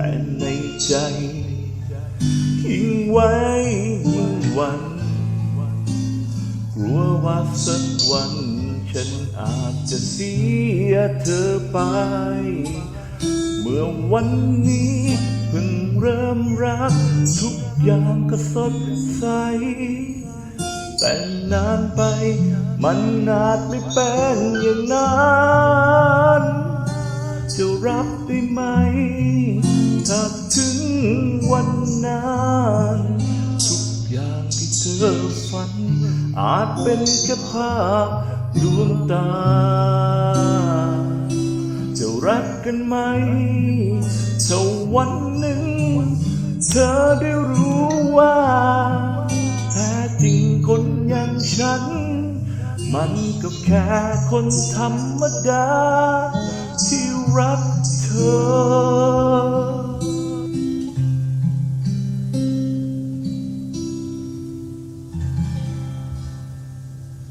แต่ในใจยิ่งไว้ยิ่งหวันกลัวว่าสักวัน ฉันอาจจะเสียเธอไป เมื่อวันนี้เพิ่งเริ่มรัก ทุกอย่างก็สดใส แต่นานไป มันอาจไม่เป็นอย่างนั้นจะรับได้ไหม ถ้าถึงวันนั้นทุกอย่างที่เธอฝัน อาจเป็นแค่ภาพดวงตา จะรักกันไหมถ้าวันหนึ่ง เธอได้รู้ว่า แท้จริงคนอย่างฉัน มันก็แค่คนธรรมดา ที่รักเธอ